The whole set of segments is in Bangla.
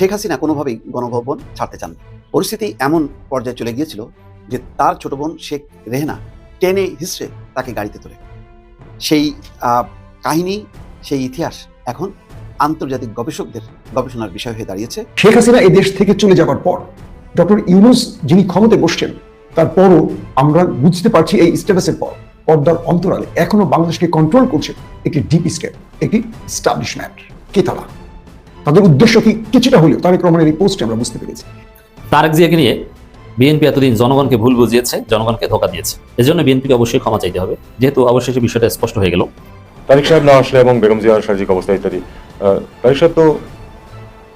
শেখ হাসিনা কোনোভাবেই গণভবন ছাড়তে চান পরিস্থিতি এমন পর্যায়ে চলে গিয়েছিল যে তার ছোট বোন শেখ রেহনা টেনে হিসড়ে তাকে গাড়িতে তোলে। সেই কাহিনী, সেই ইতিহাস এখন আন্তর্জাতিক গবেষকদের গবেষণার বিষয় হয়ে দাঁড়িয়েছে। শেখ হাসিনা এই দেশ থেকে চলে যাওয়ার পর ডক্টর ইউনুস যিনি ক্ষমতায় বসছেন, তারপরও আমরা বুঝতে পারছি এই স্ট্যাটাসের পর, পর্দার অন্তরালে এখনও বাংলাদেশকে কন্ট্রোল করছে একটি ডিপ স্টেট একটি স্টাবলিশমেন্ট কে তারা? তাদের উদ্দেশ্য কি কিছুটা হলেও তারেক রহমানের এই পোস্টে আমরা বুঝতে পেরেছি। তারেক জিয়াকে নিয়ে বিএনপি এতদিন জনগণকে ভুল বুঝিয়েছে জনগণকে ধোকা দিয়েছে। এজন্য বিএনপিকে অবশ্যই ক্ষমা চাইতে হবে। যেহেতু অবশেষে বিষয়টা স্পষ্ট হয়ে গেল। তারিক সাহেব না আসলে এবং বেগম জিয়ার শারীরিক অবস্থা ইত্যাদি আহ, তারিক সাহেব তো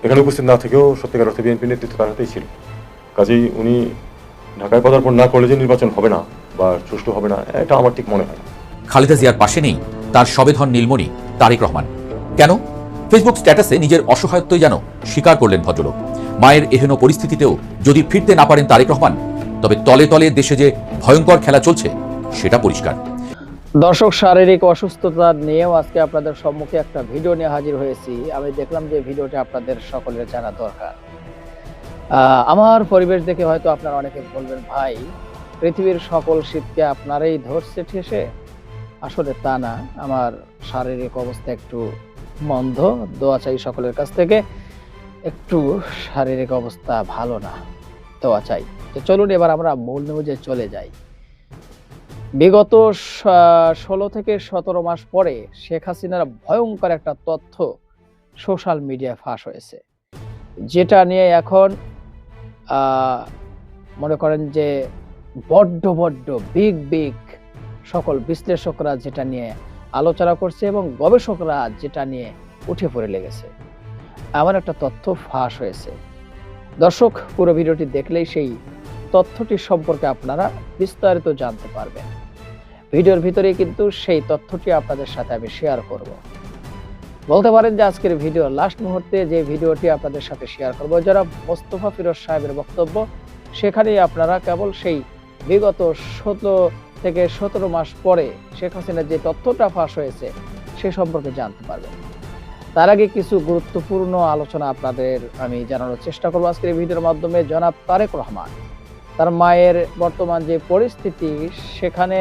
এখানে উপস্থিত না থেকেও সত্যিকার অর্থে বিএনপি নেতৃত্ব তার হাতেই ছিল। কাজেই উনি ঢাকায় পদার্পণ না করলে যে নির্বাচন হবে না বা সুষ্ঠু হবে না এটা আমার ঠিক মনে হয় খালেদা জিয়ার পাশে নেই তার সবেধন নীলমণি তারেক রহমান। কেন? ফেসবুক স্ট্যাটাসে নিজের অসহায়ত্বই যেন স্বীকার করলেন ভদ্রলোক। মায়ের এহেন পরিস্থিতিতেও যদি ফিরতে না পারেন তারেক রহমান, তবে তলে তলে দেশে যে ভয়ঙ্কর খেলা চলছে, সেটা পরিষ্কার। দর্শক, শারীরিক অসুস্থতা নিয়েও আজকে আপনাদের সম্মুখে একটা ভিডিও নিয়ে হাজির হয়েছি। আমি দেখলাম যে ভিডিওটা আপনাদের সকলের জানা দরকার। আমার পরিবেশ দেখে হয়তো আপনারা অনেকে বলবেন, ভাই, পৃথিবীর সকল শীতকে আপনারাই ধরছে ঠেসে? আসলে তা না। আমার শারীরিক অবস্থা একটু মন্দ। দোয়া চাই সকলের কাছ থেকে। একটু শারীরিক অবস্থা ভালো না। দোয়া চাই। তো চলুন এবার আমরা মূল নিউজে চলে যাই। বিগত ষোলো থেকে সতেরো মাস পরে শেখ হাসিনার ভয়ঙ্কর একটা তথ্য সোশ্যাল মিডিয়ায় ফাঁস হয়েছে। যেটা নিয়ে এখন মনে করেন যে বড্ড বড্ড বিগ বিগ সকল বিশ্লেষকরা যেটা নিয়ে আলোচনা করছে এবং গবেষকরা যেটা নিয়ে উঠে পড়ে লেগেছে। এমন একটা তথ্য ফাঁস হয়েছে। দর্শক, পুরো ভিডিওটি দেখলেই সেই তথ্যটি সম্পর্কে আপনারা বিস্তারিত জানতে পারবেন। ভিডিওর ভিতরে কিন্তু সেই তথ্যটি আপনাদের সাথে আমি শেয়ার করব। বলতে পারেন যে আজকের ভিডিও লাস্ট মুহূর্তে যে ভিডিওটি আপনাদের সাথে শেয়ার করব, যারা মোস্তফা ফিরোজ সাহেবের বক্তব্য, সেখানেই আপনারা কেবল সেই বিগত সতেরো থেকে সতেরো মাস পরে শেখ হাসিনার যে তথ্যটা ফাঁস হয়েছে, সে সম্পর্কে জানতে পারবেন। তার আগে কিছু গুরুত্বপূর্ণ আলোচনা আপনাদের আমি জানানোর চেষ্টা করব আজকের এই ভিডিওর মাধ্যমে। জনাব তারেক রহমান, তার মায়ের বর্তমান যে পরিস্থিতি, সেখানে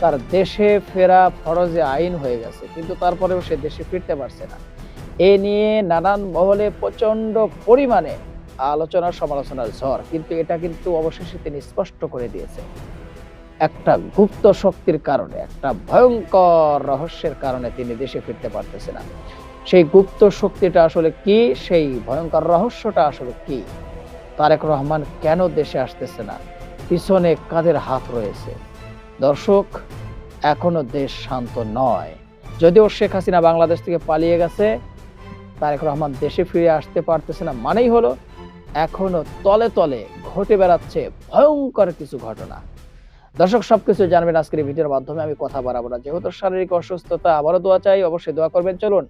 তার দেশে ফেরা ফরজে আইন হয়ে গেছে, কিন্তু তারপরেও সে দেশে ফিরতে পারছে না। এ নিয়ে নানান মহলে প্রচণ্ড পরিমাণে আলোচনা সমালোচনার ঝড়, কিন্তু এটা কিন্তু অবশেষে তিনি স্পষ্ট করে দিয়েছে একটা গুপ্ত শক্তির কারণে, একটা ভয়ঙ্কর রহস্যের কারণে তিনি দেশে ফিরতে পারতেছে না। সেই গুপ্ত শক্তিটা আসলে কি? সেই ভয়ঙ্কর রহস্যটা আসলে কি? তারেক রহমান কেন দেশে আসতেছে না? পিছনে কাদের হাত রয়েছে? দর্শক, এখনও দেশ শান্ত নয়। যদিও শেখ হাসিনা বাংলাদেশ থেকে পালিয়ে গেছে, তারেক রহমান দেশে ফিরে আসতে পারতেছে না মানেই হলো, এখনও তলে তলে ঘটে বেড়াচ্ছে ভয়ঙ্কর কিছু ঘটনা। দর্শক, সবকিছু জানবেন আজকের ভিডিওর মাধ্যমে। আমি কথা বাড়াবো না। যেহেতু শারীরিক অসুস্থতা আবারও দোয়া চাই, অবশ্যই দোয়া করবেন। চলুন,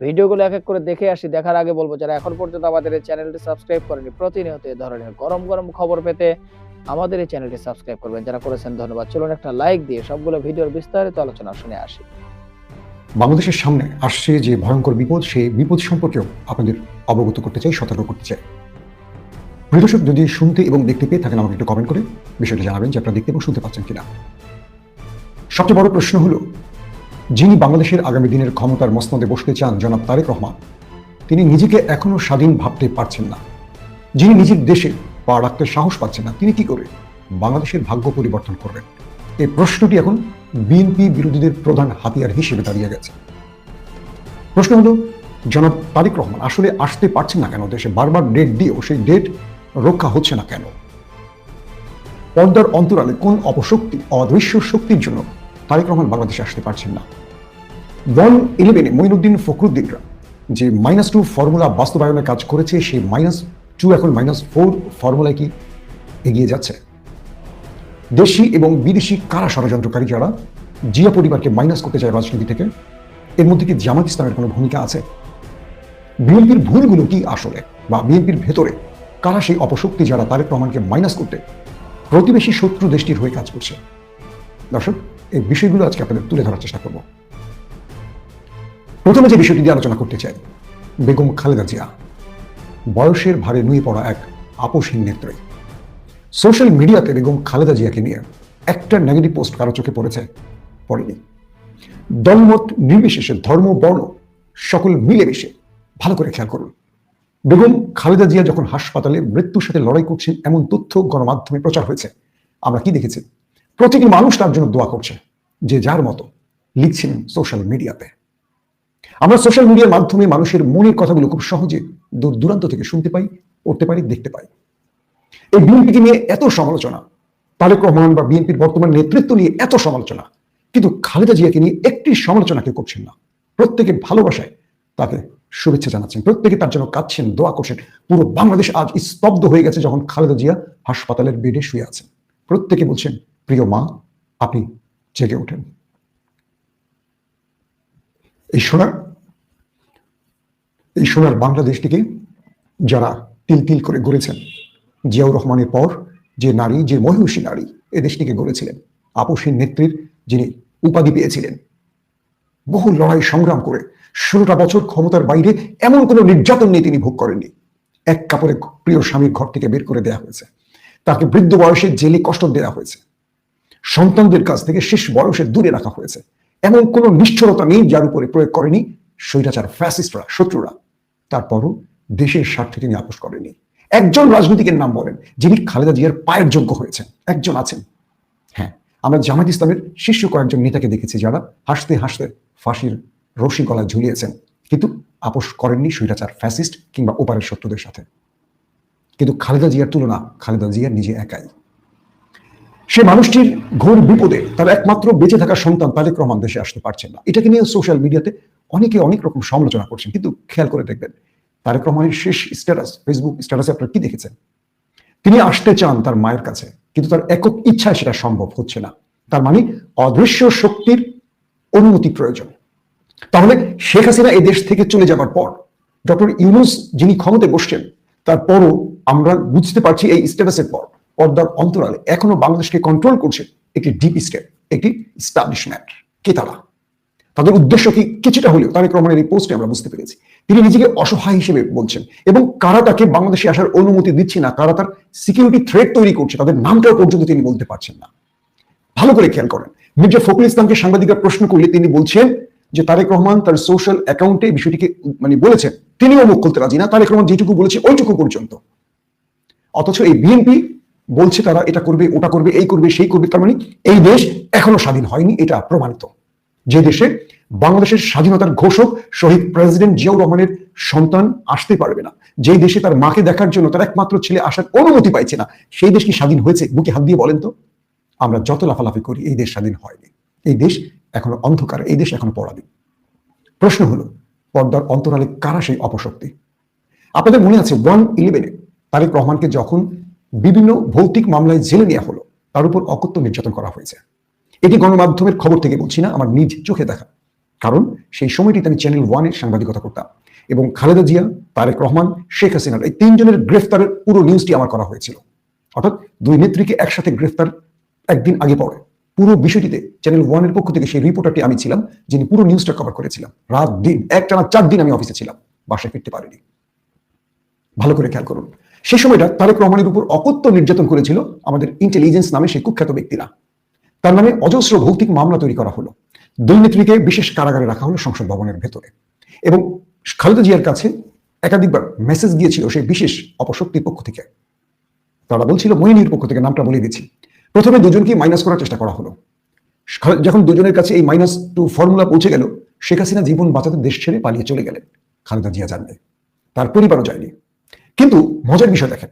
ভিডিওগুলো এক এক করে দেখে আসি। দেখার আগে বলব, যারা এখন পর্যন্ত আমাদের এই চ্যানেলটি সাবস্ক্রাইব করেনি প্রতিনিয়ত এই ধরনের গরম গরম খবর পেতে আমাদের এই চ্যানেলটি সাবস্ক্রাইব করবেন। যারা করেছেন, ধন্যবাদ। চলুন, একটা লাইক দিয়ে সবগুলো ভিডিওর বিস্তারিত আলোচনা শুনে আসি। বাংলাদেশের সামনে আসছে যে ভয়ঙ্কর বিপদ, সেই বিপদ সম্পর্কেও আপনাদের অবগত করতে চাই, সতর্ক করতে চাই। দর্শক, যদি শুনতে এবং দেখতে পেয়ে থাকেন আমাকে একটু কমেন্ট করে বিষয়টা জানাবেন যে আপনারা দেখতে এবং শুনতে পাচ্ছেন কিনা। সবচেয়ে বড় প্রশ্ন হলো, যিনি বাংলাদেশের আগামী দিনের ক্ষমতার মসনদে বসতে চান জনাব তারেক রহমান, তিনি নিজেকে এখনও স্বাধীন ভাবতে পারছেন না। যিনি নিজের দেশে পা রাখতে সাহস পাচ্ছেন না, তিনি কি করে বাংলাদেশের ভাগ্য পরিবর্তন করবেন? এই প্রশ্নটি এখন বিএনপি বিরোধীদের প্রধান হাতিয়ার হিসেবে দাঁড়িয়ে গেছে। প্রশ্ন হলো, জনাব তারিক রহমান আসলে আসতে পারছেন না কেন? দেশে বারবার ডেট দিয়েও সেই ডেট রক্ষা হচ্ছে না কেন? পর্দার অন্তরালে কোন অপশক্তি, অদৃশ্য শক্তির জন্য তারেক রহমান বাংলাদেশে আসতে পারছেন না? ওয়ান ইলেভেনে মঈনুদ্দিন ফখরুদ্দিনরা যে মাইনাস টু ফর্মুলা বাস্তবায়নে কাজ করেছে, সেই মাইনাস টু এখন মাইনাস ফোর ফর্মুলায় কি এগিয়ে যাচ্ছে? দেশি এবং বিদেশি কারা ষড়যন্ত্রকারী যারা? জিয়া পরিবারকে মাইনাস করতে চায় রাজনীতি থেকে? এর মধ্যে কি জামাত ইসলামের কোনো ভূমিকা আছে? বিএনপির ভুলগুলো কি আসলে? বা বিএনপির ভেতরে কারা সেই অপশক্তি যারা তারেক রহমানকে মাইনাস করতে প্রতিবেশী শত্রু দেশটির হয়ে কাজ করছে? দর্শক, এই বিষয়গুলো আজকে আপনাদের তুলে ধরার চেষ্টা করব। প্রথমে যে বিষয়টি দিয়ে আলোচনা করতে চাই, বেগম খালেদা জিয়া, বয়সের ভারে নুয়ে পড়া এক আপোষহীন নেত্রী। সোশ্যাল মিডিয়াতে বেগম খালেদা জিয়াকে নিয়ে একটা নেগেটিভ পোস্ট কারও চোখে পড়েছে? পড়েনি। দলমত নির্বিশেষে ধর্ম, বর্ণ সকল মিলেমিশে ভালো করে খেয়াল করুন। বেগম খালেদা জিয়া যখন হাসপাতালে মৃত্যুর সাথে লড়াই করছেন, এমন তথ্য গণমাধ্যমে প্রচার হয়েছে। আমরা কি দেখেছি? প্রতিটি মানুষ তার জন্য দোয়া করছে, যে যার মতো লিখছিলেন সোশ্যাল মিডিয়াতে আমরা সোশ্যাল মিডিয়ার মাধ্যমে মানুষের মনের কথাগুলো খুব সহজে দূর দূরান্ত থেকে শুনতে পাই, পড়তে পারি, দেখতে পাই। এই বিএনপিকে নিয়ে এত সমালোচনা, তারেক রহমান বা বিএনপির বর্তমান নেতৃত্ব নিয়ে এত সমালোচনা, কিন্তু খালেদা জিয়াকে নিয়ে একটি সমালোচনা কেউ করছেন না। প্রত্যেকে ভালোবাসায় তাকে শুভেচ্ছা জানাচ্ছেন। প্রত্যেকে তার জন্য কাঁদছেন, দোয়া করছেন। পুরো বাংলাদেশ আজ স্তব্ধ হয়ে গেছে যখন খালেদা জিয়া হাসপাতালের বেডে শুয়ে আছেন। প্রত্যেকে বলছেন, প্রিয় মা, আপনি জেগে ওঠেন। এই সোনার এই সোনার বাংলাদেশটিকে যারা তিল তিল করে গড়েছেন, জিয়াউর রহমানের পর যে নারী, যে মহিষী নারী এ দেশটিকে গড়েছিলেন আপসীর নেত্রীর যিনি উপাধি পেয়েছিলেন, বহু লড়াই সংগ্রাম করে ষোলোটা বছর ক্ষমতার বাইরে এমন কোনো নির্যাতন নিয়ে তিনি ভোগ করেননি। এক কাপড়ে প্রিয় স্বামীর ঘর থেকে বের করে দেওয়া হয়েছে। তাকে বৃদ্ধ বয়সে জেলে কষ্ট দেওয়া হয়েছে। সন্তানদের কাছ থেকে শেষ বয়সে দূরে রাখা হয়েছে। এমন কোনো নিষ্ঠুরতা নেই যার উপরে প্রয়োগ করেনি স্বৈরাচার ফ্যাসিস্টরা, শত্রুরা। তারপরও দেশের স্বার্থে তিনি আপোষ করেনি একজন রাজনীতিকের নাম বলেন, যিনি খালেদা জিয়ার পায়ের যোগ্য হয়েছেন। একজন আছেন। হ্যাঁ আমরা জামাত ইসলামের শীর্ষ কয়েকজন নেতাকে দেখেছি যারা হাসতে হাসতে ফাঁসির রশি গলায় ঝুলিয়েছেন। কিন্তু আপোষ করেননি স্বৈরাচার, ফ্যাসিস্ট কিংবা ওপারের শত্রুদের সাথে। কিন্তু খালেদা জিয়ার তুলনা খালেদা জিয়ার নিজে একাই। সে মানুষটির ঘোর বিপদে তার একমাত্র বেঁচে থাকা সন্তান তারেক রহমান দেশে আসতে পারছেন না। এটাকে নিয়ে সোশ্যাল মিডিয়াতে অনেকে অনেক রকম সমালোচনা করছেন। কিন্তু খেয়াল করে দেখবেন, তারেক রহমানের শেষ স্ট্যাটাস, ফেসবুক স্ট্যাটাসে আপনারা কি দেখেছেন? তিনি আসতে চান তার মায়ের কাছে, কিন্তু তার একক ইচ্ছায় সেটা সম্ভব হচ্ছে না। তার মানে অদৃশ্য শক্তির অনুমতি প্রয়োজন। তাহলে শেখ হাসিনা এই দেশ থেকে চলে যাবার পর ডক্টর ইউনুস যিনি ক্ষমতায় বসছেন, তারপরও আমরা বুঝতে পারছি এই স্ট্যাটাসের পর পর্দার অন্তরালে এখনও বাংলাদেশকে কন্ট্রোল করছে একটি ডিপ স্টেট একটি স্টাবলিশমেন্ট কে তারা? তাদের উদ্দেশ্য কি? কিছুটা হলেও তারেক রহমানের এই পোস্টে আমরা বুঝতে পেরেছি। তিনি নিজেকে অসহায় হিসেবে বলছেন এবং কারা তাকে বাংলাদেশে আসার অনুমতি দিচ্ছে না, কারা তার সিকিউরিটি থ্রেট তৈরি করছে, তাদের নামটাও পর্যন্ত তিনি বলতে পারছেন না। ভালো করে খেয়াল করেন। মির্জা ফখরুল ইসলামকে সাংবাদিকরা প্রশ্ন করলে তিনি বলছেন যে তারেক রহমান তার সোশ্যাল অ্যাকাউন্টে বিষয়টিকে মানে বলেছেন। তিনিও মুখ খুলতে রাজি না। তারেক রহমান যেটুকু বলেছে ওইটুকু পর্যন্ত। অথচ এই বিএনপি বলছে তারা এটা করবে, ওটা করবে, এই করবে, সেই করবে, তার মানে এই দেশ এখনও স্বাধীন হয়নি, এটা প্রমাণিত। যে দেশে বাংলাদেশের স্বাধীনতার ঘোষক শহীদ প্রেসিডেন্ট জিয়াউর রহমানের সন্তান আসতে পারবে না। যেই দেশে তার মাকে দেখার জন্য তার একমাত্র ছেলে আসার অনুমতি পাইছে না, সেই দেশ কি স্বাধীন হয়েছে? বুকে হাত দিয়ে বলেন তো। আমরা যত লাফালাফি করি, এই দেশ স্বাধীন হয়নি। এই দেশ এখনও অন্ধকার, এই দেশ এখনও পরাধীন। প্রশ্ন হলো, পর্দার অন্তরালে কারা সেই অপশক্তি? আপনাদের মনে আছে ওয়ান ইলেভেনে তারেক রহমানকে যখন বিভিন্ন ভৌতিক মামলায় জেলে নেওয়া হলো, তার উপর অকথ্য নির্যাতন করা হয়েছে। এটি গণমাধ্যমের খবর থেকে বলছি না, আমার নিজ চোখে দেখা। কারণ সেই সময়টিতে আমি চ্যানেল ওয়ানের সাংবাদিকতা করতাম এবং খালেদা জিয়া, তারেক রহমান, শেখ হাসিনার এই তিনজনের গ্রেফতারের পুরো নিউজটি আমার করা হয়েছিল। অর্থাৎ দুই নেত্রীকে একসাথে গ্রেফতার একদিন আগে পড়ে পুরো বিষয়টিতে চ্যানেল ওয়ানের পক্ষ থেকে সেই রিপোর্টারটি আমি ছিলাম, যিনি পুরো নিউজটা কভার করেছিলাম। রাত দিন, একটানা চার দিন আমি অফিসে ছিলাম, বাসায় ফিরতে পারিনি। ভালো করে খেয়াল করুন। সেই সময়টা তারেক রহমানের উপর অকথ্য নির্যাতন করেছিল আমাদের ইন্টেলিজেন্স নামে সেই কুখ্যাত ব্যক্তিরা। তার নামে অজস্র ভৌতিক মামলা তৈরি করা হলো। দুই নেত্রীকে বিশেষ কারাগারে রাখা হলো সংসদ ভবনের ভেতরে। এবং খালেদা জিয়ার কাছে একাধিকবার মেসেজ গিয়েছিল সেই বিশেষ অপশক্তির পক্ষ থেকে। তারা বলছিল মহিনীর পক্ষ থেকে নামটা বলে দিচ্ছি প্রথমে দুজনকে মাইনাস করার চেষ্টা করা হলো। যখন দুজনের কাছে এই মাইনাস টু ফর্মুলা পৌঁছে গেল, শেখ হাসিনা জীবন বাঁচাতে দেশ ছেড়ে পালিয়ে চলে গেলেন খালেদা জিয়া জানবে তার পরিবারও যায়নি। কিন্তু মজার বিষয় দেখেন,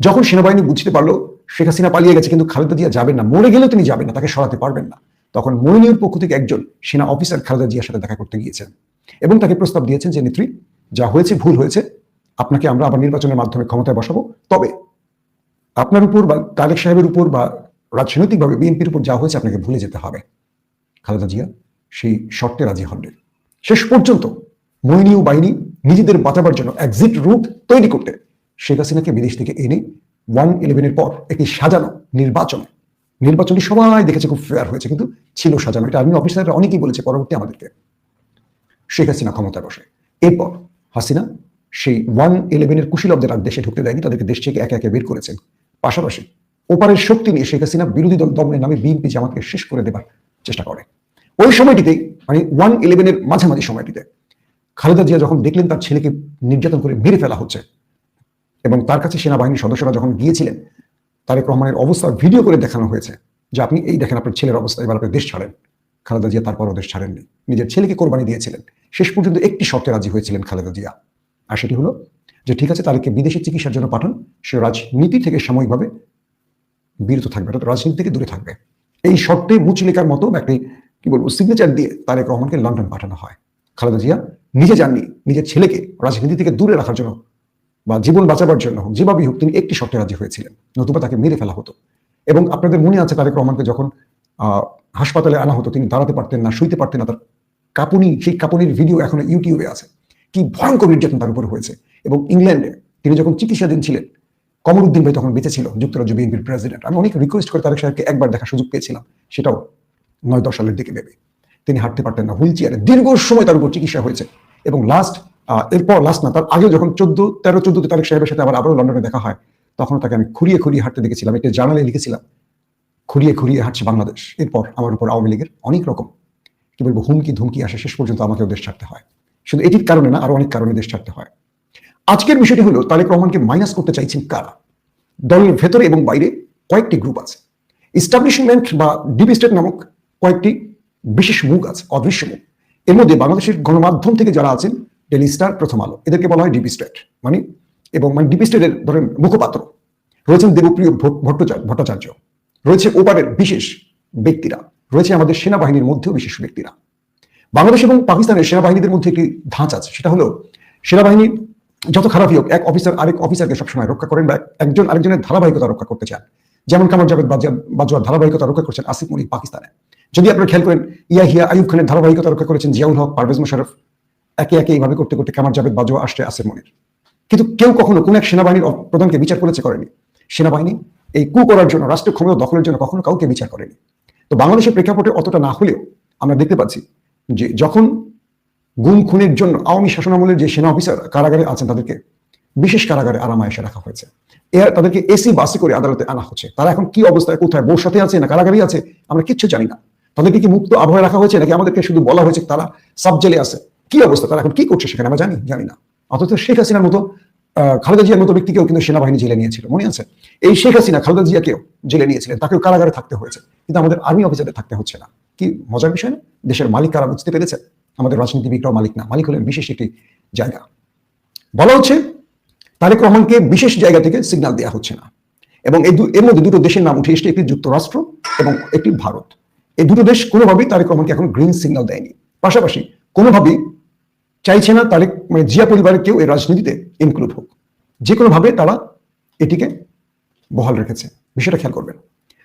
যখন সেনাবাহিনী বুঝতে পারল শেখ হাসিনা পালিয়ে গেছে কিন্তু খালেদা জিয়া যাবেন না, মরে গেলেও তিনি যাবেন না, তাকে সরাতে পারবেন না, তখন মইনীর পক্ষ থেকে একজন সেনা অফিসার খালেদা জিয়ার সাথে দেখা করতে গিয়েছেন এবং তাকে প্রস্তাব দিয়েছেন যে, নেত্রী, যা হয়েছে ভুল হয়েছে, আপনাকে আমরা আবার নির্বাচনের মাধ্যমে ক্ষমতায় বসাবো। তবে আপনার উপর বা তারেক সাহেবের উপর বা রাজনৈতিকভাবে বিএনপির উপর যা হয়েছে আপনাকে ভুলে যেতে হবে। খালেদা জিয়া সেই শর্তে রাজি হননি। শেষ পর্যন্ত মইনীয় বাহিনী নিজেদের বাঁচাবার জন্য এক্সিট রুট তৈরি করতে শেখ হাসিনাকে বিদেশ থেকে এনে ওয়ান ইলেভেনের পর একটি সাজানো নির্বাচন। নির্বাচনটি সবাই দেখেছে, খুব ফেয়ার হয়েছে, কিন্তু ছিল সাজানো। এটা আর্মি অফিসাররা অনেকেই বলেছে পরবর্তী আমাদেরকে। শেখ হাসিনা ক্ষমতায় বসে। এরপর হাসিনা সেই ওয়ান ইলেভেনের কুশীলবদের আর দেশে ঢুকতে দেয়নি, তাদেরকে দেশ থেকে একে একে বের করেছেন পাশাপাশি ওপারের শক্তি নিয়ে শেখ হাসিনা বিরোধী দল দমনের নামে বিএনপি জামাতকে শেষ করে দেবার চেষ্টা করে। ওই সময়টিতে মানে ওয়ান ইলেভেনের মাঝামাঝি সময়টিতে, খালেদা জিয়া যখন দেখলেন তার ছেলেকে নির্যাতন করে মেরে ফেলা হচ্ছে এবং তার কাছে সেনাবাহিনীর সদস্যরা যখন গিয়েছিলেন, তারেক রহমানের অবস্থা ভিডিও করে দেখানো হয়েছে যে আপনি এই দেখেন আপনার ছেলের অবস্থা, এবার আপনি দেশ ছাড়েন। খালেদা জিয়া তারপরও দেশ ছাড়েননি। নিজের ছেলেকে কোরবানি দিয়েছিলেন। শেষ পর্যন্ত একটি শর্তে রাজি হয়েছিলেন খালেদা জিয়া। আর সেটি হলো যে, ঠিক আছে তাদেরকে বিদেশে চিকিৎসার জন্য পাঠান, সে রাজনীতি থেকে সাময়িকভাবে বিরত থাকবে, অর্থাৎ রাজনীতি থেকে দূরে থাকবে। এই শর্তে মুচলিকার মতো একটি, কি বলব সিগনেচার দিয়ে তারেক রহমানকে লন্ডন পাঠানো হয়। খালেদা জিয়া নিজে যাননি, নিজের ছেলেকে রাজনীতি থেকে দূরে রাখার জন্য বা জীবন বাঁচাবার জন্য হোক, যেভাবেই হোক, তিনি একটি শর্তে রাজি হয়েছিলেন, নতুবা তাকে মেরে ফেলা হতো। এবং আপনাদের মনে আছে তারেক রহমানকে যখন হাসপাতালে আনা হতো, তিনি দাঁড়াতে পারতেন না, শুইতে পারতেন না, তার কাপুনি, সেই কাঁপুনির ভিডিও এখন ইউটিউবে আছে। কি ভয়ঙ্কর নির্যাতন তার উপর হয়েছে। এবং ইংল্যান্ডে তিনি যখন চিকিৎসাধীন ছিলেন কমরুদ্দিন ভাই তখন বেঁচে ছিল, যুক্তরাজ্য বিএনপির প্রেসিডেন্ট আমি অনেক রিকোয়েস্ট করে তারেক সাহেবকে একবার দেখার সুযোগ পেয়েছিলাম, সেটাও নয় দশ সালের দিকে ভেবে। তিনি হাঁটতে পারতেন না, হুইল চেয়ারে দীর্ঘ সময় তার উপর চিকিৎসা হয়েছে। এবং লাস্ট এরপর লাস্ট না, তার আগেও যখন চোদ্দ, তেরো চোদ্দতে তারেক সাহেবের সাথে আবার আবারও লন্ডনে দেখা হয়, তখন তাকে আমি খুঁড়িয়ে খুঁড়িয়ে হাঁটতে দেখেছিলাম, একটা জার্নালে লিখেছিলাম, খুঁড়িয়ে খুঁড়িয়ে হাঁটছে বাংলাদেশ। এরপর আমার উপর আওয়ামী লীগের অনেক রকম, কি বলব, হুমকি ধুমকি আসে, শেষ পর্যন্ত আমাকেও দেশ ছাড়তে হয়। শুধু এটির কারণে না, আরও অনেক কারণে দেশ ছাড়তে হয়। আজকের বিষয়টি হলো তারেক রহমানকে মাইনাস করতে চাইছেন কারা? দলের ভেতরে এবং বাইরে কয়েকটি গ্রুপ আছে। ইস্টাবলিশমেন্ট বা ডিপ স্টেট নামক কয়েকটি বিশেষ মুখ আছে, অদৃশ্য মুখ। এর মধ্যে বাংলাদেশের গণমাধ্যম থেকে যারা আছেন ডেলি স্টার প্রথম আলো। এদেরকে বলা হয় ডিপ স্টেট মানে এবং মানে ডিপ স্টেটের ধরেন মুখপাত্র। রয়েছেন দেবপ্রিয় ভট্ট- ভট্টাচার্য ভট্টাচার্য। রয়েছে ওপারের বিশেষ ব্যক্তিরা। রয়েছে আমাদের সেনাবাহিনীর মধ্যেও বিশেষ ব্যক্তিরা। বাংলাদেশ এবং পাকিস্তানের সেনাবাহিনীদের মধ্যে একটি ধাঁচ আছে, সেটা হলো সেনাবাহিনী যত খারাপই হোক, এক অফিসার আরেক অফিসারকে সবসময় রক্ষা করেন বা একজন আরেকজনের ধারাবাহিকতা রক্ষা করতে চান। যেমন কামার বাজা- বাজওয়ার ধারাবাহিকতা রক্ষা করছেন আসিফ মনির পাকিস্তানে। যদি আপনারা খেয়াল করেন, ইয়াহিয়া আইয়ুব খানের ধারাবাহিকতা রক্ষা করেছেন জিয়াউল হক, পারভেজ মোশারফ একে একে এইভাবে করতে করতে কামার জাভেদ বাজওয়া আসছে আসিফ মনির। কিন্তু কেউ কখনো কোন এক সেনাবাহিনীর প্রধানকে বিচার করেছে করেনি। সেনাবাহিনী এই কু করার জন্য রাষ্ট্রীয় ক্ষমতা দখলের জন্য কখনো কাউকে বিচার করেনি। তো বাংলাদেশের প্রেক্ষাপটে অতটা না হলেও আমরা দেখতে পাচ্ছি যে যখন গুম, খুনের জন্য আওয়ামী শাসনামলের যে সেনা অফিসার কারাগারে আছেন তাদেরকে বিশেষ কারাগারে আরামায়েশে রাখা হয়েছে। এর তাদেরকে এসি বাসে করে আদালতে আনা হচ্ছে। তারা এখন কি অবস্থায়, কোথায় বউর সাথে আছে না কারাগারে আছে, আমরা কিচ্ছু জানি না। তাদেরকে কি মুক্ত আবহাওয়া রাখা হয়েছে নাকি আমাদেরকে শুধু বলা হয়েছে তারা সাব জেলে আছে? কি অবস্থা, তারা এখন কি করছে সেখানে আমরা জানি জানি না। অথচ শেখ হাসিনার মতো খালেদা জিয়ার মতো ব্যক্তিকেও কিন্তু সেনাবাহিনী জেলে নিয়েছিল, মনে আছে? এই শেখ হাসিনা খালেদা জিয়াকেও জেলে নিয়েছিলেন, তাকেও কারাগারে থাকতে হয়েছে। কিন্তু আমাদের আর্মি অফিসারে থাকতে হচ্ছে না। কি মজার বিষয় না? দেশের মালিক কারা বুঝতে পেরেছে আমাদের রাজনীতিবিদরাও মালিক না। মালিক হলেন বিশেষ একটি জায়গা। বলা হচ্ছে, তারেক রহমানকে বিশেষ জায়গা থেকে সিগন্যাল দেওয়া হচ্ছে না। এবং এই এর মধ্যে দুটো দেশের নাম উঠে এসছে, একটি যুক্তরাষ্ট্র এবং একটি ভারত। এই দুটো দেশ কোনোভাবেই তারেক রহমানকে এখন গ্রিন সিগন্যাল দেয়নি। পাশাপাশি কোনোভাবেই চাইছে না তারেক মানে জিয়া পরিবারের কেউ এই রাজনীতিতে ইনক্লুড হোক। যে কোনোভাবে তারা এটিকে বহাল রেখেছে। বিষয়টা খেয়াল করবেন।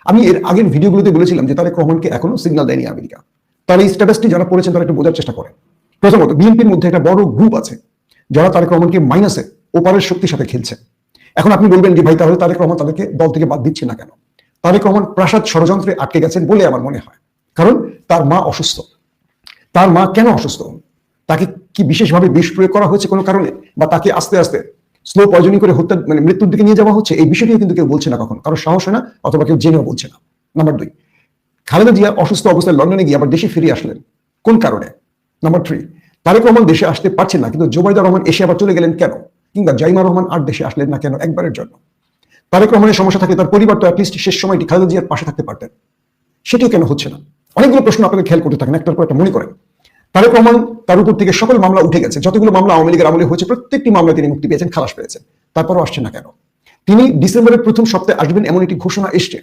আমি এর আগের ভিডিওগুলোতে বলেছিলাম যে তারেক রহমানকে এখনও সিগন্যাল দেয়নি আমেরিকা। তার এই স্ট্যাটাসটি যারা পড়েছেন তারা একটু বোঝার চেষ্টা করেন। প্রথমত, বিএনপির মধ্যে একটা বড় গ্রুপ আছে, যারা তারেক রহমানকে মাইনাসে ওপারের শক্তির সাথে খেলছে। এখন আপনি বলবেন যে, ভাই, তাহলে তারেক রহমান তাদেরকে দল থেকে বাদ দিচ্ছে না কেন? তারেক রহমান প্রাসাদ ষড়যন্ত্রে আটকে গেছেন বলে আমার মনে হয়। কারণ তার মা অসুস্থ। তার মা কেন অসুস্থ? তাকে কি বিশেষভাবে বিষ প্রয়োগ করা হয়েছে কোনো কারণে? বা তাকে আস্তে আস্তে স্লো পয়জনিং করে হত্যা মানে মৃত্যুর দিকে নিয়ে যাওয়া হচ্ছে? এই বিষয়টিও কিন্তু কেউ বলছে না কখন। কারও সাহস হয় না, অথবা কেউ জেনেও বলছে না। নাম্বার দুই খালেদা জিয়া অসুস্থ অবস্থায় লন্ডনে গিয়ে আবার দেশে ফিরে আসলেন। কোন কারণে? নাম্বার থ্রি তারেক রহমান দেশে আসতে পারছেন না, কিন্তু জোবাইদা রহমান এসে আবার চলে গেলেন কেন? কিংবা জাইমা রহমান আর দেশে আসলেন না কেন একবারের জন্য? তারেক রহমানের সমস্যা থাকে তার পরিবার তো অ্যাটলিস্ট শেষ সময়টি খালেদা জিয়ার পাশে থাকতে পারতেন। সেটিও কেন হচ্ছে না? অনেকগুলো প্রশ্ন আপনাকে খেয়াল করতে থাকেন, একটার পর একটা মনে করেন। তারেক রহমান তার উপর থেকে সকল মামলা উঠে গেছে, যতগুলো মামলা আওয়ামী লীগের আমলে হয়েছে, প্রত্যেকটি মামলা তিনি মুক্তি পেয়েছেন, খালাস পেয়েছেন। তারপরও আসছে না কেন? তিনি ডিসেম্বরের প্রথম সপ্তাহে আসবেন এমন একটি ঘোষণা এসছে।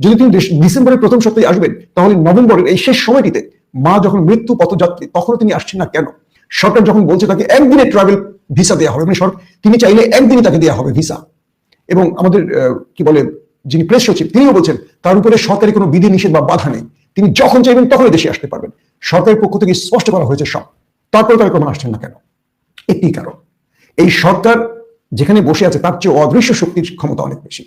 যদি তিনি ডিসেম্বরের প্রথম সপ্তাহে আসবেন, তাহলে নভেম্বরের এই শেষ সময়টিতে মা যখন মৃত্যু পথযাত্রী, তখনও তিনি আসছেন না কেন? সরকার যখন বলছে তাকে একদিনে ট্রাভেল ভিসা দেওয়া হবে মানে তিনি চাইলে একদিনই তাকে দেওয়া হবে ভিসা এবং আমাদের কি বলে, যিনি প্রেস সচিব, তিনিও বলছেন, তার উপরে সরকারি কোনো বিধি নিষেধ বা বাধা নেই। তিনি যখন চাইবেন তখনই দেশে আসতে পারবেন। সরকারের পক্ষ থেকে স্পষ্ট করা হয়েছে সব। তারপরে তার কোনো আসছেন না কেন? একটি কারণ, এই সরকার যেখানে বসে আছে, তার চেয়ে অদৃশ্য শক্তির ক্ষমতা অনেক বেশি।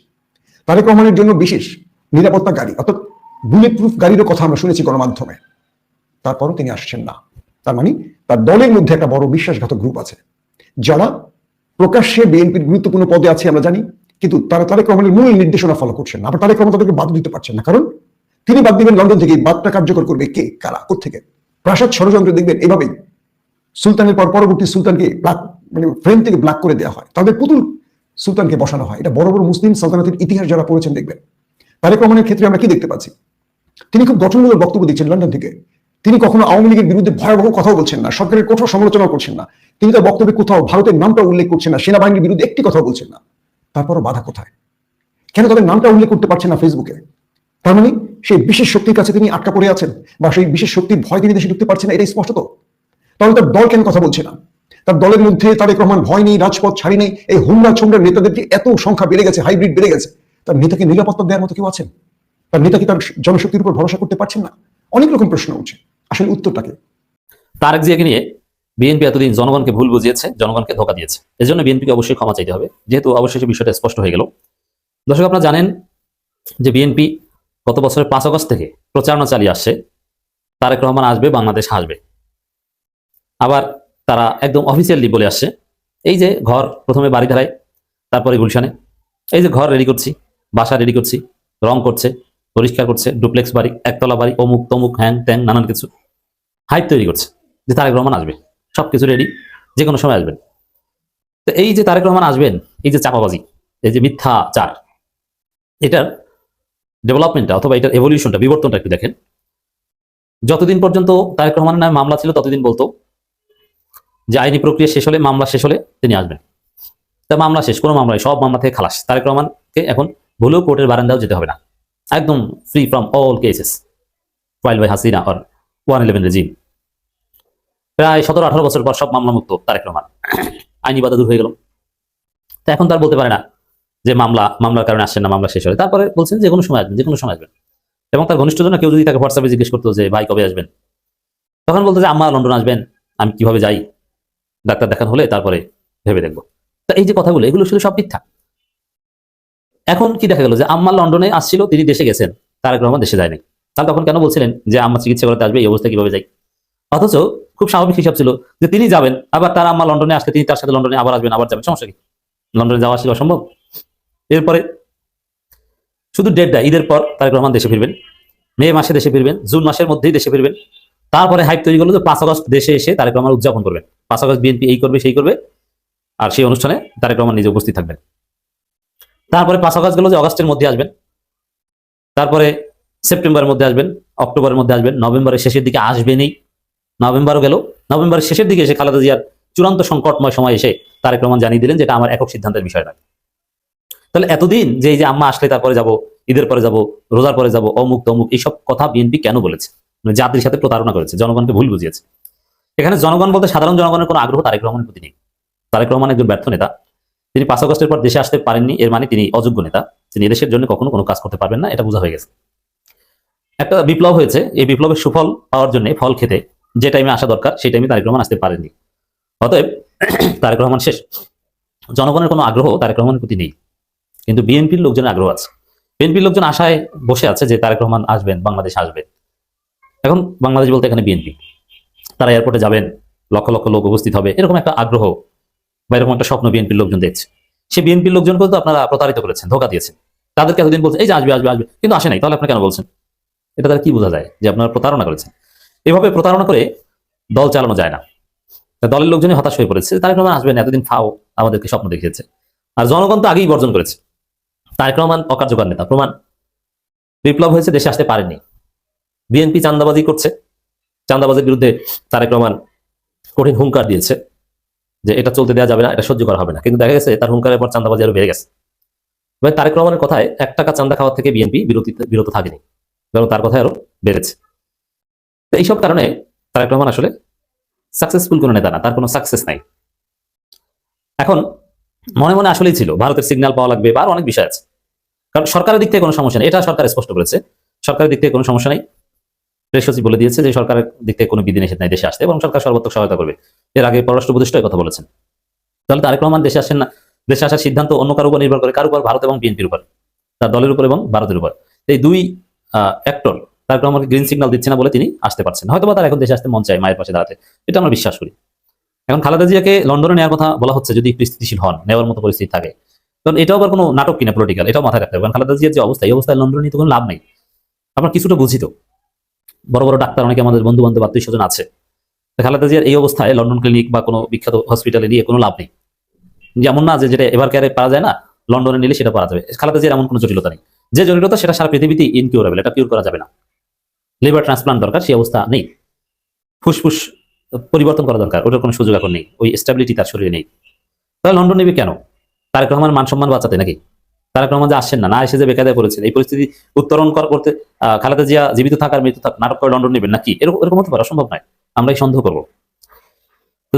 তারেক রহমানের জন্য বিশেষ নিরাপত্তা গাড়ি, অর্থাৎ বুলেট প্রুফ গাড়িরও কথা আমরা শুনেছি গণমাধ্যমে। তারপরও তিনি আসছেন না। তার মানে তার দলের মধ্যে একটা বড় বিশ্বাসঘাতক গ্রুপ আছে। যারা প্রকাশ্যে বিএনপির গুরুত্বপূর্ণ পদে আছে আমরা জানি, কিন্তু তারা তারেক রহমানের মূল নির্দেশনা ফলো করছেন না। আবার তারেক রহমান তাদেরকে বাদ দিতে পারছেন না। কারণ তিনি বাদ দিবেন লন্ডন থেকে বাদটা কার্যকর করবে কে? কারা? থেকে প্রাসাদ ষড়যন্ত্র দেখবেন এভাবেই। সুলতানের পর পরবর্তী সুলতানকে ব্ল্যাক মানে ফ্রেম থেকে ব্ল্যাক করে দেওয়া হয়। তাদের পুতুল সুলতানকে বসানো হয়। এটা বড় বড় মুসলিম সালতানাতের ইতিহাস যারা পড়েছেন দেখবেন। তারেক রহমানের ক্ষেত্রে আমরা কি দেখতে পাচ্ছি? তিনি খুব গঠনমূলক বক্তব্য দিচ্ছেন লন্ডন থেকে। তিনি কখনো আওয়ামী লীগের বিরুদ্ধে ভয়াবহ কথাও বলছেন না, সরকারের কঠোর সমালোচনা করছেন না। তিনি তার বক্তব্যে কোথাও ভারতের নামটা উল্লেখ করছেন না, সেনাবাহিনীর বিরুদ্ধে একটি কথা বলছেন না। তারপরও বাধা কোথায়? কেন তাদের নামটা উল্লেখ করতে পারছেন না ফেসবুকে? তার মানে সেই বিশেষ শক্তির কাছে তিনি আটকা পড়ে আছেন বা সেই বিশেষ শক্তির ভয় তিনি দেশে ঢুকতে পারছেন না, এটাই স্পষ্ট তো। তাহলে তার দল কেন কথা বলছে না? তার দলের মধ্যে তারেক রহমান ভয় নেই, রাজপথ ছাড়ি নেই, এই হুমরা ছোমরার নেতাদের এত সংখ্যা বেড়ে গেছে, হাইব্রিড বেড়ে গেছে তার নেতাকে নিরাপত্তা দেওয়ার মতো কেউ আছেন? তার নেতা কি তার জনশক্তির উপর ভরসা করতে পারছেন না? অনেক রকম প্রশ্ন উঠছে। আসলে উত্তরটাকে তারেক জিয়াকে নিয়ে বিএনপি এতদিন জনগণকে ভুল বুঝিয়েছে, জনগণকে ধোকা দিয়েছে। এজন্য বিএনপিকে অবশ্যই ক্ষমা চাইতে হবে। যেহেতু অবশেষে বিষয়টা স্পষ্ট হয়ে গেল। দর্শক, আপনারা জানেন যে বিএনপি গত বছরের পাঁচ আগস্ট থেকে প্রচারণা চালিয়ে আসছে। তারেক রহমান আসবে, বাংলাদেশ আসবে আবার তারা একদম অফিসিয়ালি বলে আসছে, এই যে ঘর প্রথমে বাড়ি ধারায় তারপরে গুলশানে। এই যে ঘর রেডি করছি বাসা রেডি করছি রং করছে পরিষ্কার করছে ডুপ্লেক্স বাড়ি একতলা বাড়ি অমুক তমুক হ্যাং ত্যাং নানান কিছু। হাইপ তৈরি করছে যে তারেক রহমান আসবে সবকিছু রেডি যে কোনো সময় আসবেন। তো এই যে তারেক রহমান আসবেন এই যে চাপাবাজি এই যে মিথ্যা চার এটার ডেভেলপমেন্টটা অথবা এটার এভলিউশনটা বিবর্তনটা একটু দেখেন। যতদিন পর্যন্ত তারেক রহমানের নামে মামলা ছিল ততদিন বলতো যে আইনি প্রক্রিয়া শেষ হলে মামলা শেষ হলে তিনি আসবেন। তা মামলা শেষ কোনো মামলা নেই, সব মামলা থেকে খালাস। তারেক রহমানকে এখন ভুলেও কোর্টের বারান্দাও যেতে হবে না। একদম free from all cases file by Hasina or one eleven regime প্রায় সতেরো আঠারো বছর পর সব মামলা মুক্ত তারেক রহমান। আইনি বাধা দূর হয়ে গেল। তো এখন তার বলতে পারে না যে মামলা, মামলার কারণে আসছেন না, মামলা শেষ হলে। তারপরে বলছেন যে কোনো সময় আসবেন, যে কোনো সময় আসবেন। এবং তার ঘনিষ্ঠজন কেউ যদি তাকে হোয়াটসঅ্যাপে জিজ্ঞেস করতো যে, ভাই, কবে আসবেন? তখন বলতো যে, আম্মা, লন্ডন আসবেন, আমি কীভাবে যাই? ডাক্তার দেখান হলে তারপরে ভেবে দেখব। তা এই যে কথাগুলো, এগুলো শুধু সব মিথ্যা। এখন কি দেখা গেল যে আম্মা লন্ডনে আসছিল, তিনি দেশে গেছেন তারেক রহমান দেশে যায়নি। তাহলে তখন কেন বলছিলেন যে আম্মা চিকিৎসা করতে আসবে, এই অবস্থা কীভাবে যাই অথচ খুব স্বাভাবিক হিসাব ছিল যে তিনি যাবেন, আবার তার আম্মা লন্ডনে আসলে তিনি তার সাথে লন্ডনে আবার আসবেন, আবার যাবেন, সমস্যা কি? লন্ডনে যাওয়া আসলে অসম্ভব। এরপরে শুধু ডেটটা, ঈদের পর তারেক রহমান দেশে ফিরবেন, মে মাসে দেশে ফিরবেন, জুন মাসের মধ্যেই দেশে ফিরবেন। তারপরে হাইপ তৈরি করল যে পাঁচ আগস্ট দেশে এসে তারেক রহমান উদযাপন করবেন। পাঁচ আগস্ট বিএনপি এই করবে, সেই করবে, আর সেই অনুষ্ঠানে তারেক রহমান নিজে উপস্থিত থাকবেন। তারপরে পাঁচ আগস্ট গেল যে অগস্টের মধ্যে আসবেন। তারপরে সেপ্টেম্বরের মধ্যে আসবেন, অক্টোবরের মধ্যে আসবেন, নভেম্বরের শেষের দিকে আসবেনই। নভেম্বরও গেল, নভেম্বরের শেষের দিকে এসে খালেদা জিয়ার চূড়ান্ত সংকটময় সময় এসে তারেক রহমান জানিয়ে দিলেন যে এটা আমার একক সিদ্ধান্তের বিষয় নয়। তাহলে এতদিন যে এই যে আম্মা আসলে তারপরে যাব, ঈদের পরে যাব, রোজার পরে যাব, অমুক তমুক, এইসব কথা বিএনপি কেন বলেছে? মানে জাতির সাথে প্রতারণা করেছে, জনগণকে ভুল বুঝিয়েছে। এখানে জনগণ বলতে সাধারণ জনগণের কোনো আগ্রহ তারেক রহমানের প্রতি নেই। তারেক রহমান একজন ব্যর্থ নেতা। তিনি পাঁচ আগস্টের পর দেশে আসতে পারেননি, এর মানে তিনি অযোগ্য নেতা। তিনি এদেশের জন্য কখনো কোনো কাজ করতে পারবেন না, এটা বোঝা হয়ে গেছে। একটা বিপ্লব হয়েছে, এই বিপ্লবের সুফল পাওয়ার জন্য ফল খেতে যে টাইমে আসা দরকার, সেই টাইমে তারেক রহমান আসতে পারেননি। অতএব তারেক রহমান শেষ। জনগণের কোনো আগ্রহ তারেক রহমানের প্রতি নেই। কিন্তু বিএনপির লোকজনের আগ্রহ আছে। বিএনপির লোকজন আশায় বসে আছে যে তারেক রহমান আসবেন, বাংলাদেশ আসবেন এখন বাংলাদেশ বলতে এখানে বিএনপি। তারা এয়ারপোর্টে যাবেন, লক্ষ লক্ষ লোক উপস্থিত হবে, এরকম একটা আগ্রহ বা এরকম একটা স্বপ্ন বিএনপির লোকজন দেখছে। সে বিএনপির লোকজনকে তো আপনারা প্রতারিত করেছেন, ধোকা দিয়েছেন। তাদেরকে এতদিন বলছে, এই যে আসবে আসবে আসবে। কিন্তু আসে নাই, তাহলে আপনি কেন বলছেন? এটা তারা কি বোঝা যায় যে আপনারা প্রতারণা করেছেন? এভাবে প্রতারণা করে দল চালানো যায় না। দলের লোকজনই হতাশ হয়ে পড়েছে, তারেক রহমান আসবেন, এতদিন ফাও আমাদেরকে স্বপ্ন দেখিয়েছে। আর জনগণ তো আগেই বর্জন করেছে। তারেক রহমান অকার্যকর নেতা, প্রমাণ। বিপ্লব হয়েছে, দেশে আসতে পারেনি বিএনপি চান্দাবাজি করছে। চান্দাবাজির বিরুদ্ধে তারেক রহমান কঠিন হুঙ্কার দিয়েছে। যে এটা চলতে দেওয়া যাবে না, এটা সহ্য করা হবে না। কিন্তু দেখা গেছে তার হুঙ্কারের পর চান্দাবাজি আরও বেড়ে গেছে। এবার তারেক রহমানের কথায় এক টাকা চান্দা খাওয়ার থেকে বিএনপি বিরতি বিরত থাকেনি এবং তার কথায় আরও বেড়েছে। এইসব কারণে তারেক রহমান আসলে সাকসেসফুল কোনো নেতা না, তার কোনো সাকসেস নাই। এখন মনে মনে আসলেই ছিল, ভারতের সিগন্যাল পাওয়া লাগবে, বা অনেক বিষয় আছে। কারণ সরকারের দিক থেকে কোনো সমস্যা নেই, এটা সরকার স্পষ্ট করেছে। সরকারের দিক থেকে কোনো সমস্যা নেই। প্রেস সচিব বলে দিয়েছে যে সরকারের দিক থেকে কোনো বিধিনিষেধ নাই, দেশে আসতে, এবং সরকার সর্বাত্মক সহায়তা করবে। এর আগে পররাষ্ট্র উপদেষ্টা কথা বলেছেন। তাহলে তারেক রহমান দেশে আসেন না, দেশে আসার সিদ্ধান্ত অন্য কারও উপর নির্ভর করে, কার উপর? ভারত এবং বিএনপির উপর, তার দলের উপর এবং ভারতের উপর। এই দুই অ্যাক্টর তারেক রহমানকে গ্রিন সিগন্যাল দিচ্ছে না বলে তিনি আসতে পারছেন হয়তো তার এখন দেশে আসতে মন চায় মায়ের পাশে দাঁড়াতে, এটা আমরা বিশ্বাস করি। এখন খালেদা জিয়াকে লন্ডনে নেওয়ার কথা বলা হচ্ছে যদি একটু স্থিতিশীল হন, নেওয়ার মতো পরিস্থিতি থাকে। কারণ এটাও আবার কোনো নাটক কিনা পলিটিক্যাল এটাও মাথায় রাখতে হবে। কারণ খালেদা জিয়ার যে অবস্থা, এই অবস্থায় লন্ডনে নিয়ে তো কোনো লাভ নেই। আপনার কিছুটা বুঝিত বড় বড় ডাক্তার অনেকে আমাদের বন্ধু বান্ধব আত্মীয় স্বজন আছে খালেদা জিয়ার এই অবস্থায় লন্ডন ক্লিনিক বা কোনো বিখ্যাত হসপিটালে নিয়ে কোনো লাভ নেই। যেমন না যে যেটা এভার কেয়ারে পাওয়া যায় না, লন্ডনে নিলে সেটা পাওয়া যাবে। খালেদা জিয়ার এমন কোনো জটিলতা নেই। যে জটিলতা সেটা সারা পৃথিবীতে ইনকিউরেবল এটা কিউর করা যাবে না। লিভার ট্রান্সপ্লান্ট দরকার সেই অবস্থা নেই। ফুসফুস পরিবর্তন করা দরকার, ওটার কোনো সুযোগ এখন নেই। ওই স্টেবিলিটি তার শরীরে নেই। তাহলে লন্ডন নেবে কেন? তারেক রহমান মান সম্মান বাঁচাতে নাকি? তারেক রহমান যে আসছেন না না এসে যে বেকায়দায় পড়েছেন, এই পরিস্থিতি উত্তরণ কর, করতে খালেদা জিয়া জীবিত থাকার মৃত্যু থাক, নাটক করে লন্ডন নেবেন নাকি? এরকম এরকম হতে পারে, অসম্ভব নয়। আমরা এই সন্দেহ করব।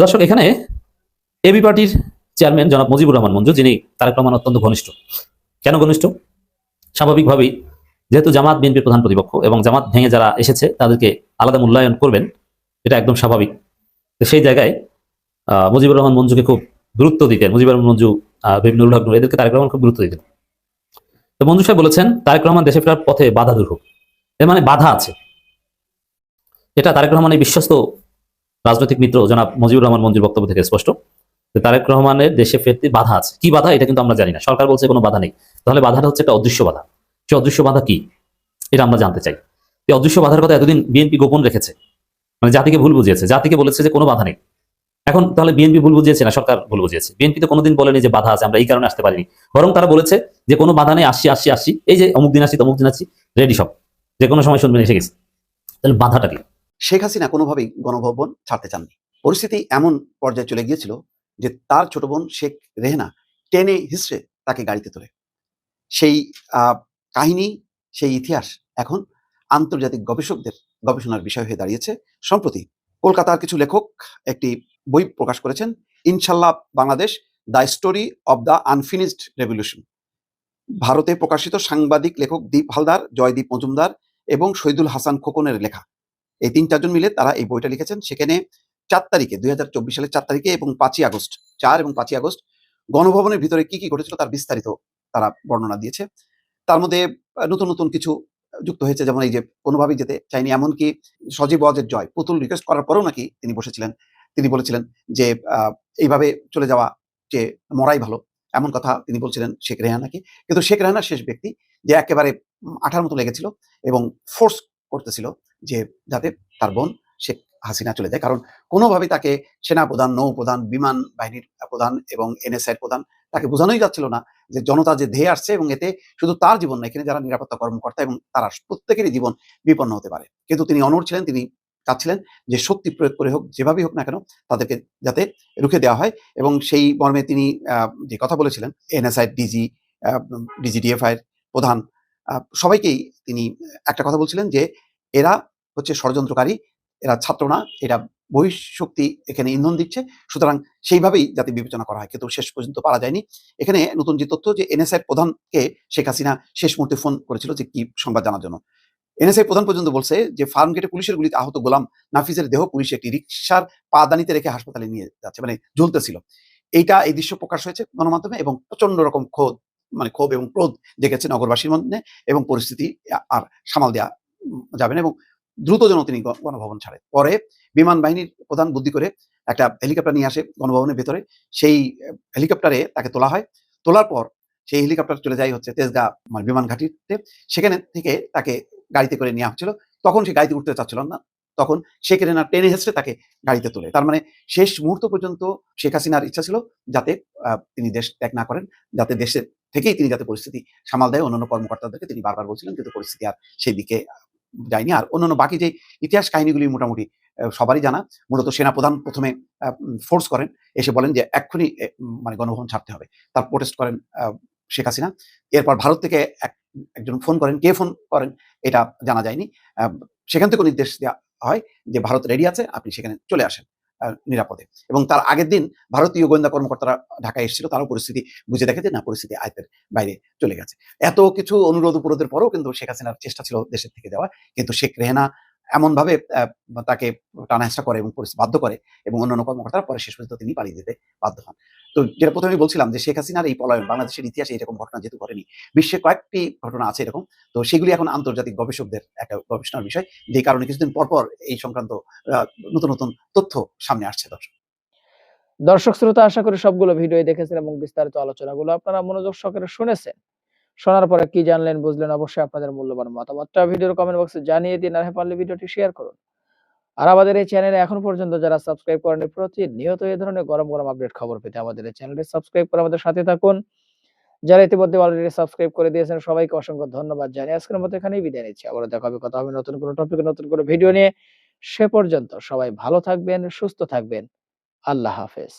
দর্শক, এখানে এবি পার্টির চেয়ারম্যান জনাব মুজিবুর রহমান মঞ্জু, যিনি তারেক রহমান অত্যন্ত ঘনিষ্ঠ। কেন ঘনিষ্ঠ? স্বাভাবিকভাবেই যেহেতু জামাত বিএনপির প্রধান প্রতিপক্ষ এবং জামাত ভেঙে যারা এসেছে, তাদেরকে আলাদা মূল্যায়ন করবেন, এটা একদম স্বাভাবিক। তো সেই জায়গায় মুজিবুর রহমান মঞ্জুকে খুব গুরুত্ব দিতেন। মুজিবুর রহমান মঞ্জু হক এদেরকে তারেক রহমান খুব গুরুত্ব দিতেন। তো মঞ্জু সাহেব বলেছেন, তারেক রহমান দেশে ফেরার পথে বাধা দূর হোক। এর মানে বাধা আছে। এটা তারেক রহমানের বিশ্বস্ত রাজনৈতিক মিত্র জনাব মুজিবুর রহমান মঞ্জুর বক্তব্য থেকে স্পষ্ট। তারেক রহমানের দেশে ফেরতে বাধা আছে। কি বাধা? এটা কিন্তু আমরা জানি না। সরকার বলছে কোনো বাধা নেই। তাহলে বাধাটা হচ্ছে একটা অদৃশ্য বাধা। সে অদৃশ্য বাধা কি? এটা আমরা জানতে চাই। এই অদৃশ্য বাধার কথা এতদিন বিএনপি গোপন রেখেছে। মানে জাতিকে ভুল বুঝিয়েছে। জাতিকে বলেছে যে কোনো বাধা নেই। এখন তাহলে বিএনপি ভুল বুঝিয়েছে না? সরকার ভুল বুঝিয়েছে। বিএনপি তো কোনোদিন বলেনি যে বাধা আছে, আমরা এই কারণে আসতে পারিনি। বরং তারা বলেছে যে কোনো বাধা নেই, আসছি আসছি আসছি। এই যে অমুক দিন আসছি, তমুক দিন আসছি রেডি সব। যে কোনো সময় শুনবেন, এসে গেছে। তাহলে বাধাটা কি? শেখ হাসিনা কোনোভাবেই গণভবন ছাড়তে চাননি। পরিস্থিতি এমন পর্যায়ে চলে গিয়েছিল যে তার ছোট বোন শেখ রেহনা টেনে হিসড়ে তাকে গাড়িতে তোলে। সেই কাহিনী, সেই ইতিহাস এখন আন্তর্জাতিক গবেষকদের গবেষণার বিষয় হয়ে দাঁড়িয়েছে। সম্প্রতি কলকাতার কিছু লেখক একটি বই প্রকাশ করেছেন ইনশাল্লাহ Bangladesh, the story of the unfinished revolution. ভারতে প্রকাশিত সাংবাদিক লেখক দীপ হালদার, জয়দীপ মজুমদার এবং শহীদুল হাসান খোকনের লেখা। এই তিন চারজন মিলে তারা এই বইটা লিখেছেন। সেখানে চার তারিখে, দুই হাজার চব্বিশ সালের চার তারিখে এবং পাঁচই আগস্ট, চার এবং পাঁচই আগস্ট গণভবনের ভিতরে কি কি ঘটেছিল তার বিস্তারিত তারা বর্ণনা দিয়েছে। তার মধ্যে নতুন নতুন কিছু যুক্ত হয়েছে। যেমন এই যে, কোনোভাবেই যেতে চাইনি এমনকি সজীব ওয়াজের জয়, পুতুল রিকোয়েস্ট করার পরেও নাকি তিনি বসেছিলেন। তিনি বলেছিলেন যে এইভাবে চলে যাওয়া যে মরাই ভালো, এমন কথা তিনি বলছিলেন শেখ রেহানা নাকি। কিন্তু শেখ রেহানা শেষ ব্যক্তি যে একেবারে আঠার মতো লেগেছিল এবং ফোর্স করতেছিল যে যাতে তার বোন শেখ হাসিনা চলে যায়। কারণ কোনোভাবেই তাকে সেনা প্রধান নৌ প্রধান বিমান বাহিনীর প্রধান এবং এনএসআই প্রধান তাকে বোঝানোই যাচ্ছিল না যে জনতা যে ধেয়ে আসছে এবং এতে শুধু তার জীবন না, এখানে যারা নিরাপত্তা কর্মকর্তা এবং তারা প্রত্যেকেরই জীবন বিপন্ন হতে পারে। কিন্তু তিনি অনড় ছিলেন, তিনি চাচ্ছিলেন যে শক্তি প্রয়োগ করে হোক, যেভাবেই হোক না কেন, তাদেরকে যাতে রুখে দেওয়া হয় এবং সেই মর্মে তিনি যে কথা বলেছিলেন এনএসআই ডিজি ডিজিডিএফআই প্রধান সবাইকেই তিনি একটা কথা বলছিলেন যে এরা হচ্ছে ষড়যন্ত্রকারী, এরা ছাত্র না, এরা বহিঃশক্তি এখানে ইন্ধন দিচ্ছে, সুতরাং সেইভাবেই যাতে বিবেচনা করা হয়। কিন্তু শেষ পর্যন্ত পারা যায়নি। এখানে নতুন যে তথ্য যে এনএসআই প্রধানকে শেখ হাসিনা শেষ মুহূর্তে ফোন করেছিল যে কি সংবাদ জানার জন্য এনএসআই প্রধান পর্যন্ত বলছে যে, ফার্ম গেটে পুলিশের গুলিতে আহত গোলাম নাফিজের দেহ পুলিশ একটি রিক্সার পাদানিতে রেখে হাসপাতালে নিয়ে যাচ্ছে মানে ঝুলতেছিল। এইটা এই দৃশ্য প্রকাশ হয়েছে গণমাধ্যমে এবং প্রচণ্ড রকম ক্ষোভ মানে ক্ষোভ এবং ক্রোধ জেগেছে নগরবাসীর মধ্যে এবং পরিস্থিতি আর সামাল দেওয়া যাবে না এবং দ্রুত যেন তিনি গণভবন ছাড়ে পরে বিমান বাহিনীর প্রধান বুদ্ধি করে একটা হেলিকপ্টার নিয়ে আসে গণভবনের ভেতরে। সেই হেলিকপ্টারে তাকে তোলা হয়। তোলার পর সেই হেলিকপ্টার চলে যায় হচ্ছে তেজগাঁ মানে বিমান ঘাটিতে। সেখানে থেকে তাকে গাড়িতে করে নেওয়া হচ্ছিল। তখন সে গাড়িতে উঠতে চাচ্ছিল না। তখন শেখ রেনা টেনে হেসড়ে তাকে গাড়িতে তোলে। তার মানে শেষ মুহূর্ত পর্যন্ত শেখ হাসিনার ইচ্ছা ছিল যাতে তিনি দেশ ত্যাগ না করেন, যাতে দেশের থেকেই তিনি যাতে পরিস্থিতি সামাল দেয়। অন্যান্য কর্মকর্তাদেরকে তিনি বারবার বলছিলেন কিন্তু পরিস্থিতি আর সেই দিকে যায়নি। আর অন্যান্য বাকি যে ইতিহাস কাহিনীগুলি মোটামুটি সবারই জানা। মূলত সেনাপ্রধান প্রথমে ফোর্স করেন। এসে বলেন যে এক্ষুনি মানে গণভবন ছাড়তে হবে। তার প্রোটেস্ট করেন শেখ হাসিনা। এরপর ভারত থেকে এক- একজন ফোন করেন, কে ফোন করেন, এটা জানা যায়নি। সেখান থেকে নির্দেশ দেওয়া হয় যে ভারত রেডি আছে, আপনি সেখানে চলে আসেন নিরাপদে। এবং তার আগের দিন ভারতীয় গোয়েন্দা কর্মকর্তারা ঢাকায় এসেছিল, তারও পরিস্থিতি বুঝে দেখে যে না, পরিস্থিতি আয়তের বাইরে চলে গেছে। এত কিছু অনুরোধ উপরোধের পরেও কিন্তু শেখ হাসিনার চেষ্টা ছিল দেশের থেকে দেওয়া, কিন্তু শেখ রেহানা এমনভাবে তাকে টানা করে এবং বাধ্য করে এবং অন্যান্য কর্মকর্তারা পরে শেষ পর্যন্ত তিনি পালিয়ে যেতে বাধ্য হন। তো যেটা প্রথমে বলছিলাম যে শেখ হাসিনার এই পলায়ন বাংলাদেশের ইতিহাসে এরকম ঘটনা যেহেতু ঘটেনি, বিশ্বে কয়েকটি ঘটনা আছে এরকম, তো সেগুলি এখন আন্তর্জাতিক গবেষকদের একটা গবেষণার বিষয়। যে কারণে কিছুদিন পর পর এই সংক্রান্ত নতুন নতুন তথ্য সামনে আসছে দর্শক। দর্শক, শ্রোতা, আশা করি সবগুলো ভিডিও দেখেছেন এবং বিস্তারিত আলোচনাগুলো আপনারা মনোযোগ সহকারে শুনেছেন। শোনার পরে কি জানলেন, বুঝলেন অবশ্যই আপনাদের মূল্যবান মতামতটা। ভিডিওর কমেন্ট বক্সে জানিয়ে দিন, আর হ্যাঁ পারলে ভিডিওটি শেয়ার করুন। আর আমাদের এই চ্যানেলে এখন পর্যন্ত যারা সাবস্ক্রাইব করেনি প্রতিনিয়ত এই ধরনের গরম গরম আপডেট খবর পেতে আমাদের এই চ্যানেলটি সাবস্ক্রাইব করে আমাদের সাথে থাকুন। যারা ইতিমধ্যে অলরেডি সাবস্ক্রাইব করে দিয়েছেন, সবাইকে অসংখ্য ধন্যবাদ জানিয়ে আজকের মতো এখানেই বিদায় নিচ্ছি। আবার দেখা হবে, কথা হবে নতুন কোনো টপিকে নতুন কোনো ভিডিও নিয়ে। সে পর্যন্ত সবাই ভালো থাকবেন, সুস্থ থাকবেন। আল্লাহ হাফেজ।